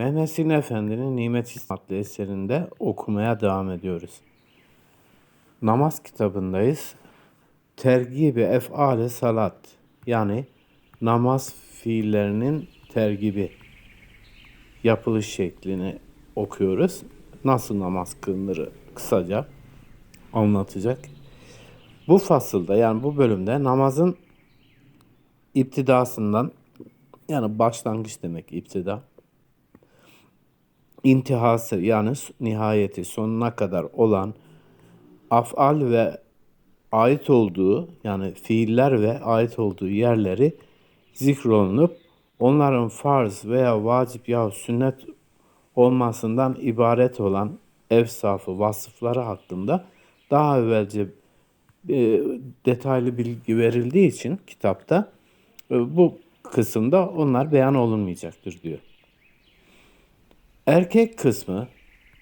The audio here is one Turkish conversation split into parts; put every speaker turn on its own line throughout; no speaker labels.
Mehmet Sinan Efendi'nin Nimet adlı eserinde okumaya devam ediyoruz. Namaz kitabındayız. Tergibi ef'ale salat yani namaz fiillerinin tergibi yapılış şeklini okuyoruz. Nasıl namaz kılınır kısaca anlatacak. Bu fasılda yani bu bölümde namazın iptidasından yani başlangıç demek iptida intihası yani nihayeti sonuna kadar olan afal ve ait olduğu yani fiiller ve ait olduğu yerleri zikrolunup onların farz veya vacip ya sünnet olmasından ibaret olan evsafı, vasıfları hakkında daha evvelce e, detaylı bilgi verildiği için kitapta e, bu kısımda onlar beyan olunmayacaktır diyor. Erkek kısmı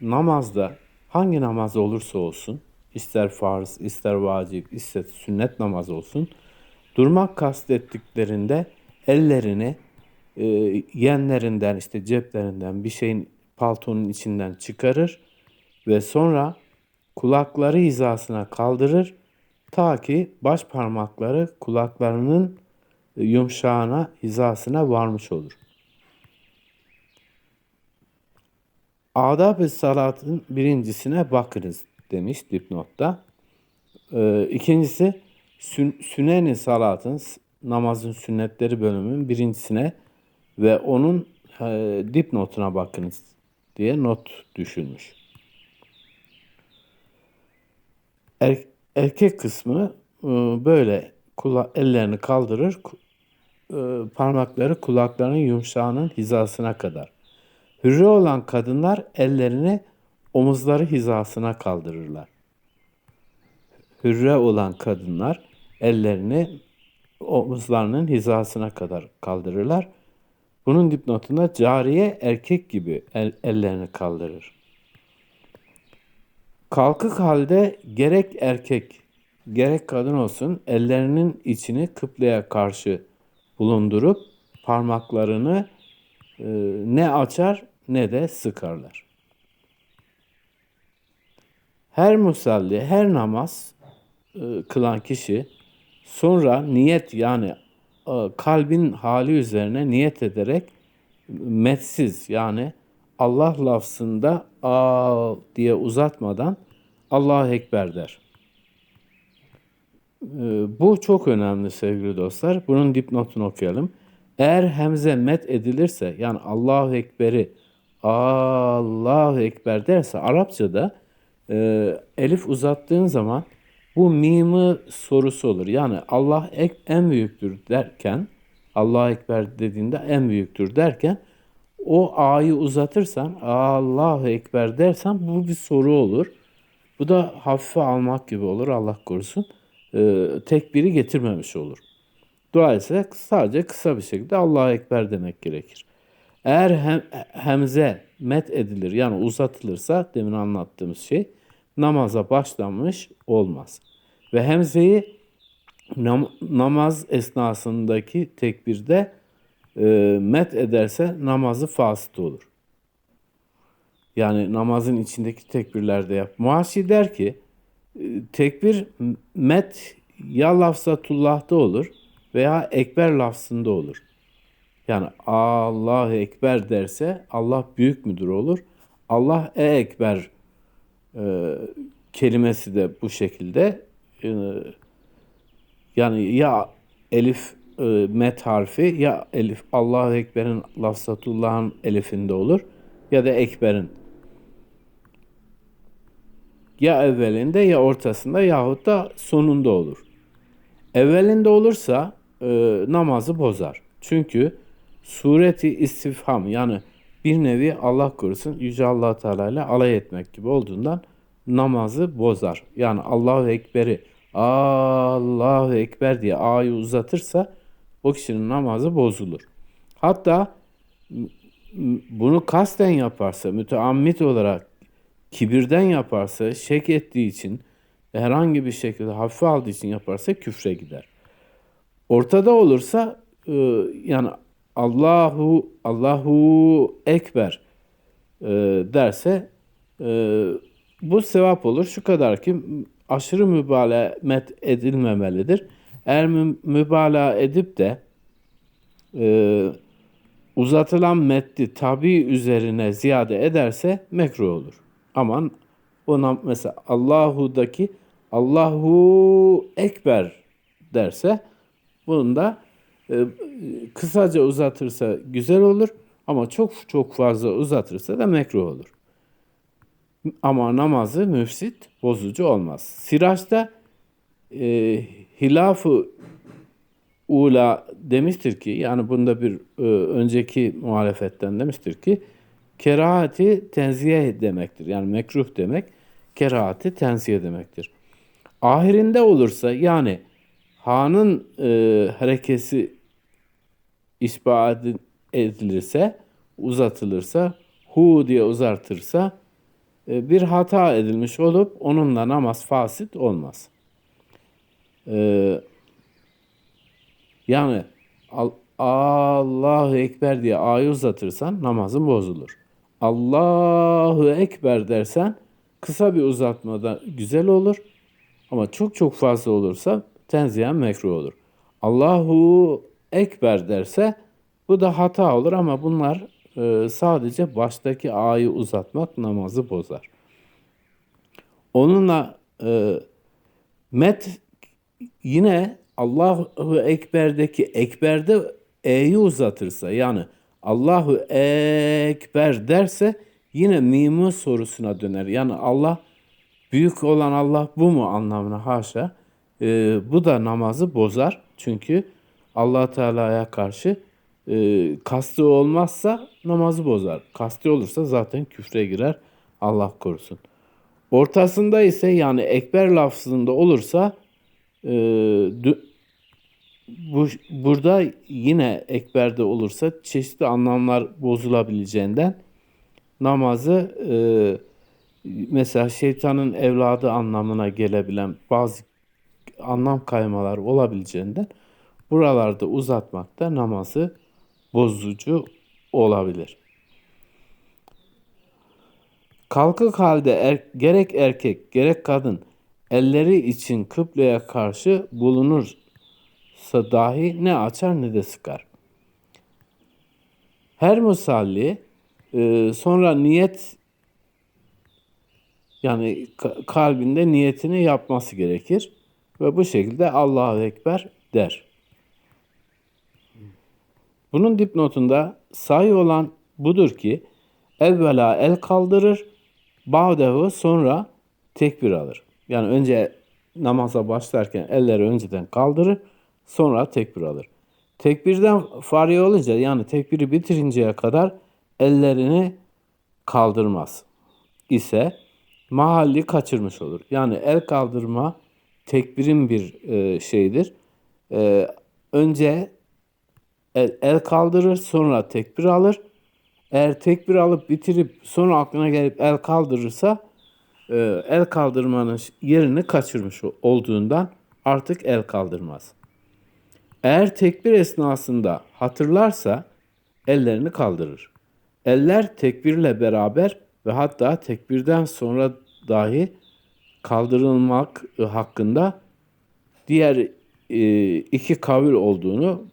namazda hangi namaz olursa olsun, ister farz, ister vacip, ister sünnet namaz olsun, durmak kastettiklerinde ellerini e, yenlerinden işte ceplerinden bir şeyin paltonun içinden çıkarır ve sonra kulakları hizasına kaldırır ta ki baş parmakları kulaklarının yumuşağına hizasına varmış olur. Adab-ı salatın birincisine bakınız demiş dipnotta. Ee, ikincisi sün, süneni salatın namazın sünnetleri bölümünün birincisine ve onun e, dipnotuna bakınız diye not düşülmüş. Er, erkek kısmı e, böyle kula, ellerini kaldırır, e, parmakları kulaklarının yumuşağının hizasına kadar. Hürre olan kadınlar ellerini omuzları hizasına kaldırırlar. Hürre olan kadınlar ellerini omuzlarının hizasına kadar kaldırırlar. Bunun dipnotunda cariye erkek gibi el, ellerini kaldırır. Kalkık halde gerek erkek gerek kadın olsun ellerinin içini kıbleye karşı bulundurup parmaklarını e, ne açar ne de sıkarlar. Her musalli, her namaz e, kılan kişi sonra niyet yani e, kalbin hali üzerine niyet ederek metsiz yani Allah lafzında a diye uzatmadan Allahu Ekber der. E, bu çok önemli sevgili dostlar. Bunun dipnotunu okuyalım. Eğer hemze met edilirse yani Allahu Ekber'i Allahu Ekber derse Arapçada e, elif uzattığın zaman bu mimi sorusu olur. Yani Allah ek, en büyüktür derken Allahu Ekber dediğinde en büyüktür derken o A'yı uzatırsan Allahu Ekber dersen bu bir soru olur. Bu da hafife almak gibi olur Allah korusun. Ee, tekbiri getirmemiş olur. Dolayısıyla sadece kısa bir şekilde Allahu Ekber demek gerekir. Eğer hem, hemze met edilir yani uzatılırsa demin anlattığımız şey namaza başlanmış olmaz. Ve hemzeyi nam, namaz esnasındaki tekbirde e, met ederse namazı fasit olur. Yani namazın içindeki tekbirlerde yap. Muhasi der ki e, tekbir met ya lafzatullah'ta olur veya ekber lafzında olur. Yani Allahu Ekber derse Allah büyük müdür olur. Allah e Ekber e, kelimesi de bu şekilde e, yani ya elif e, met harfi ya elif Allahu Ekber'in lafzatullah'ın elifinde olur ya da ekberin ya evvelinde ya ortasında yahut da sonunda olur. Evvelinde olursa e, namazı bozar. Çünkü sureti istifham yani bir nevi Allah korusun Yüce allah Teala ile alay etmek gibi olduğundan namazı bozar. Yani Allahu Ekber'i Allahu Ekber diye A'yı uzatırsa o kişinin namazı bozulur. Hatta bunu kasten yaparsa, müteammit olarak kibirden yaparsa, şek ettiği için, herhangi bir şekilde hafife aldığı için yaparsa küfre gider. Ortada olursa e, yani Allahu Allahu Ekber e, derse e, bu sevap olur. Şu kadar ki aşırı mübalağa edilmemelidir. Eğer mü, mübalağa edip de e, uzatılan metni tabi üzerine ziyade ederse mekruh olur. Aman ona mesela Allahu'daki Allahu Ekber derse bunda e, kısaca uzatırsa güzel olur ama çok çok fazla uzatırsa da mekruh olur. Ama namazı müfsit bozucu olmaz. Siraçta e, hilafı ula demiştir ki yani bunda bir e, önceki muhalefetten demiştir ki kerahati tenziye demektir. Yani mekruh demek kerahati tenziye demektir. Ahirinde olursa yani Ha'nın e, harekesi ispat edilirse, uzatılırsa, hu diye uzartırsa e, bir hata edilmiş olup onunla namaz fasit olmaz. E, yani Allahu Ekber diye A'yı uzatırsan namazın bozulur. Allahu Ekber dersen kısa bir uzatmada güzel olur. Ama çok çok fazla olursa tenzihen mekruh olur. Allahu Ekber derse bu da hata olur ama bunlar e, sadece baştaki A'yı uzatmak namazı bozar. Onunla e, met yine Allahu Ekber'deki Ekber'de E'yi uzatırsa yani Allahu Ekber derse yine mimun sorusuna döner. Yani Allah büyük olan Allah bu mu anlamına haşa. E, bu da namazı bozar. Çünkü allah Teala'ya karşı e, kastı olmazsa namazı bozar. Kastı olursa zaten küfre girer. Allah korusun. Ortasında ise yani ekber lafzında olursa e, bu, burada yine ekberde olursa çeşitli anlamlar bozulabileceğinden namazı e, mesela şeytanın evladı anlamına gelebilen bazı anlam kaymalar olabileceğinden buralarda uzatmak da namazı bozucu olabilir. Kalkık halde er, gerek erkek gerek kadın elleri için kıbleye karşı bulunursa dahi ne açar ne de sıkar. Her musalli e, sonra niyet yani kalbinde niyetini yapması gerekir ve bu şekilde Allahu Ekber der. Bunun dipnotunda sahi olan budur ki evvela el kaldırır, ba'dehu sonra tekbir alır. Yani önce namaza başlarken elleri önceden kaldırır, sonra tekbir alır. Tekbirden fari olunca yani tekbiri bitirinceye kadar ellerini kaldırmaz ise mahalli kaçırmış olur. Yani el kaldırma tekbirin bir e, şeyidir. E, önce el, el kaldırır sonra tekbir alır. Eğer tekbir alıp bitirip sonra aklına gelip el kaldırırsa e, el kaldırmanın yerini kaçırmış olduğundan artık el kaldırmaz. Eğer tekbir esnasında hatırlarsa ellerini kaldırır. Eller tekbirle beraber ve hatta tekbirden sonra dahi kaldırılmak hakkında diğer e, iki kavil olduğunu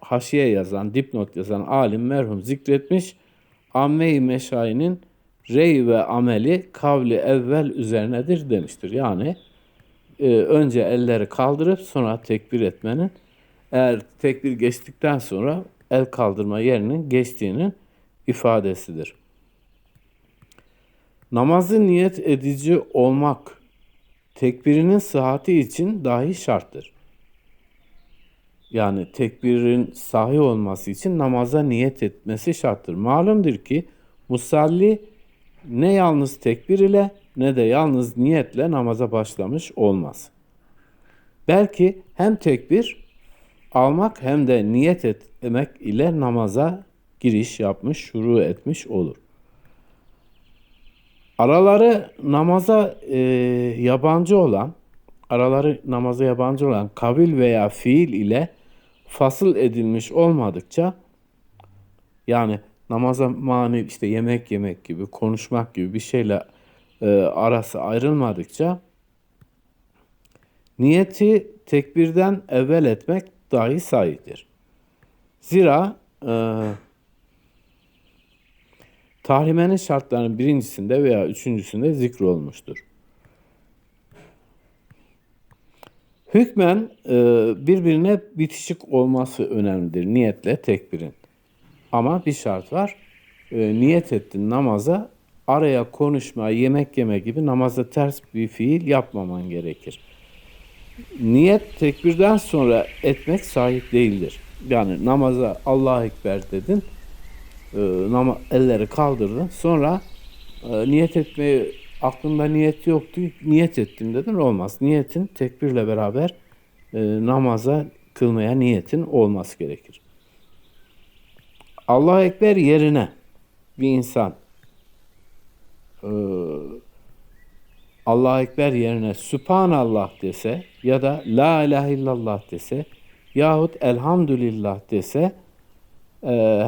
haşiye yazan, dipnot yazan alim merhum zikretmiş. Amme-i Meşai'nin rey ve ameli kavli evvel üzerinedir demiştir. Yani e, önce elleri kaldırıp sonra tekbir etmenin eğer tekbir geçtikten sonra el kaldırma yerinin geçtiğinin ifadesidir. Namazı niyet edici olmak tekbirinin sıhhati için dahi şarttır. Yani tekbirin sahi olması için namaza niyet etmesi şarttır. Malumdur ki musalli ne yalnız tekbir ile ne de yalnız niyetle namaza başlamış olmaz. Belki hem tekbir almak hem de niyet etmek ile namaza giriş yapmış, şuru etmiş olur. Araları namaza e, yabancı olan, araları namaza yabancı olan kabil veya fiil ile fasıl edilmiş olmadıkça Yani namaza mani işte yemek yemek gibi, konuşmak gibi bir şeyle e, arası ayrılmadıkça niyeti tekbirden evvel etmek dahi sahiptir. Zira e, tahrimenin şartlarının birincisinde veya üçüncüsünde zikr olmuştur. Hükmen e, birbirine bitişik olması önemlidir niyetle tekbirin. Ama bir şart var. E, niyet ettin namaza araya konuşma, yemek yeme gibi namaza ters bir fiil yapmaman gerekir. Niyet tekbirden sonra etmek sahip değildir. Yani namaza Allahu Ekber dedin, nama, elleri kaldırdın. Sonra e, niyet etmeyi aklında niyet yoktu, niyet ettim dedin olmaz. Niyetin tekbirle beraber e, namaza kılmaya niyetin olması gerekir. Allahu Ekber yerine bir insan e, Allahu Ekber yerine Sübhanallah dese ya da La ilahe illallah dese yahut Elhamdülillah dese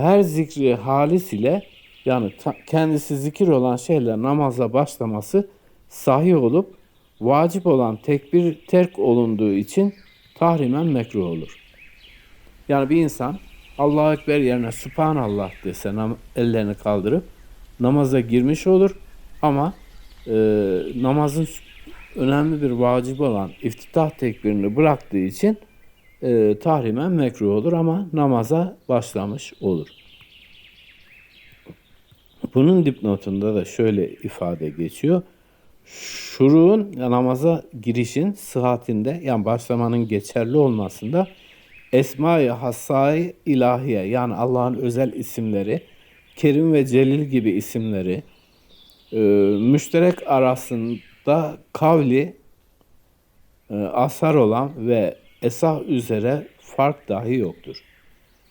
her zikri halis ile yani kendisi zikir olan şeyler namaza başlaması sahih olup vacip olan tekbir terk olunduğu için tahrimen mekruh olur. Yani bir insan Allahu Ekber yerine Subhanallah dese ellerini kaldırıp namaza girmiş olur ama e, namazın önemli bir vacip olan iftitah tekbirini bıraktığı için e, tahrimen mekruh olur ama namaza başlamış olur. Bunun dipnotunda da şöyle ifade geçiyor. Şuruğun namaza girişin sıhhatinde yani başlamanın geçerli olmasında Esma-i Hassai ilahiye yani Allah'ın özel isimleri, Kerim ve Celil gibi isimleri, e, müşterek arasında kavli e, asar olan ve esah üzere fark dahi yoktur.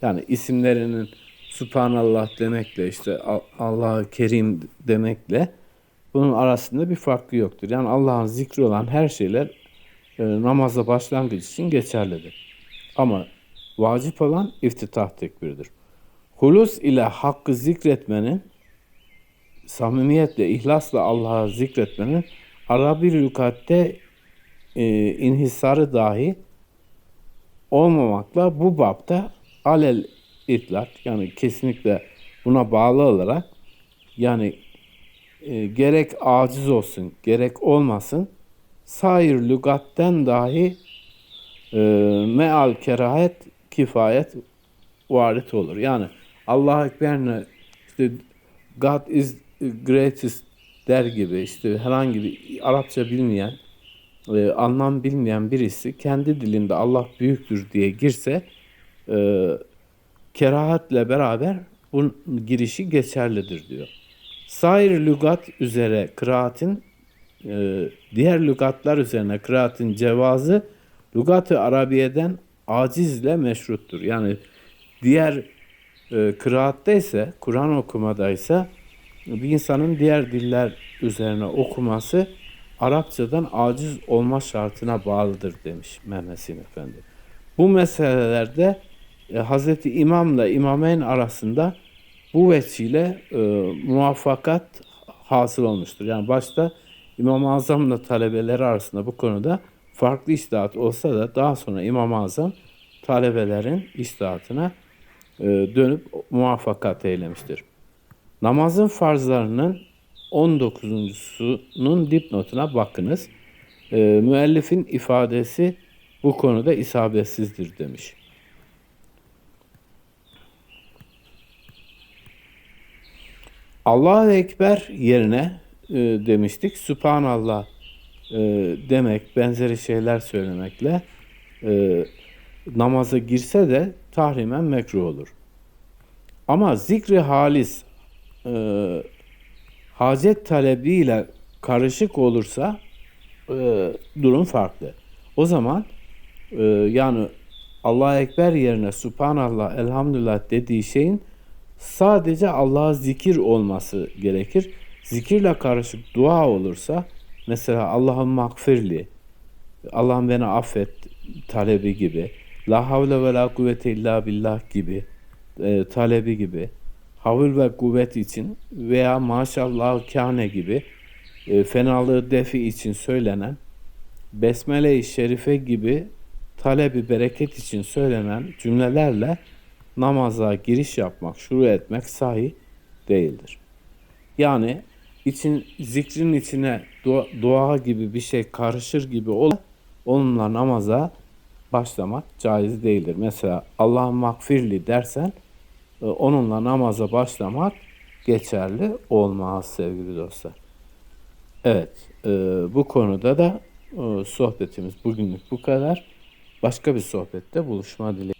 Yani isimlerinin Subhanallah demekle işte Allah'ı Kerim demekle bunun arasında bir farkı yoktur. Yani Allah'ın zikri olan her şeyler e, namaza başlangıç için geçerlidir. Ama vacip olan iftitah tekbiridir. Hulus ile hakkı zikretmenin samimiyetle, ihlasla Allah'a zikretmenin Arabi lügatte e, inhisarı dahi olmamakla bu bapta alel itlak yani kesinlikle buna bağlı olarak yani e, gerek aciz olsun gerek olmasın sair lügatten dahi e, meal kerahet kifayet varit olur. Yani Allah Ekber'le işte God is greatest der gibi işte herhangi bir Arapça bilmeyen e, anlam bilmeyen birisi kendi dilinde Allah büyüktür diye girse e, kerahatle beraber bu girişi geçerlidir diyor. Sair lügat üzere kıraatin e, diğer lügatlar üzerine kıraatin cevazı lügat-ı Arabiye'den acizle meşruttur. Yani diğer e, kıraatta ise Kur'an okumadaysa bir insanın diğer diller üzerine okuması Arapçadan aciz olma şartına bağlıdır demiş Mehmet Efendi. Bu meselelerde e, Hazreti İmam'la İmameyn arasında bu vesile e, muvaffakat hasıl olmuştur. Yani başta İmam-ı Azam'la talebeleri arasında bu konuda farklı istihat olsa da daha sonra İmam-ı Azam talebelerin istihatına e, dönüp muvaffakat eylemiştir. Namazın farzlarının 19.sunun dipnotuna bakınız. E, müellifin ifadesi bu konuda isabetsizdir demiş. Allahu Ekber yerine e, demiştik. Sübhanallah e, demek, benzeri şeyler söylemekle e, namaza girse de tahrimen mekruh olur. Ama zikri halis e, hacet talebiyle karışık olursa e, durum farklı. O zaman e, yani Allah Ekber yerine Subhanallah, Elhamdülillah dediği şeyin sadece Allah'a zikir olması gerekir. Zikirle karışık dua olursa mesela Allah'ım makfirli, Allah'ım beni affet talebi gibi, La havle ve la kuvvete illa billah gibi e, talebi gibi havül ve kuvvet için veya maşallah kâne gibi e, fenalığı defi için söylenen Besmele-i Şerife gibi talebi bereket için söylenen cümlelerle namaza giriş yapmak, şuru etmek sahi değildir. Yani için zikrin içine dua, dua gibi bir şey karışır gibi ol onunla namaza başlamak caiz değildir. Mesela Allah'ım makfirli dersen onunla namaza başlamak geçerli olmaz sevgili dostlar. Evet, e, bu konuda da e, sohbetimiz bugünlük bu kadar. Başka bir sohbette buluşma dileğiyle.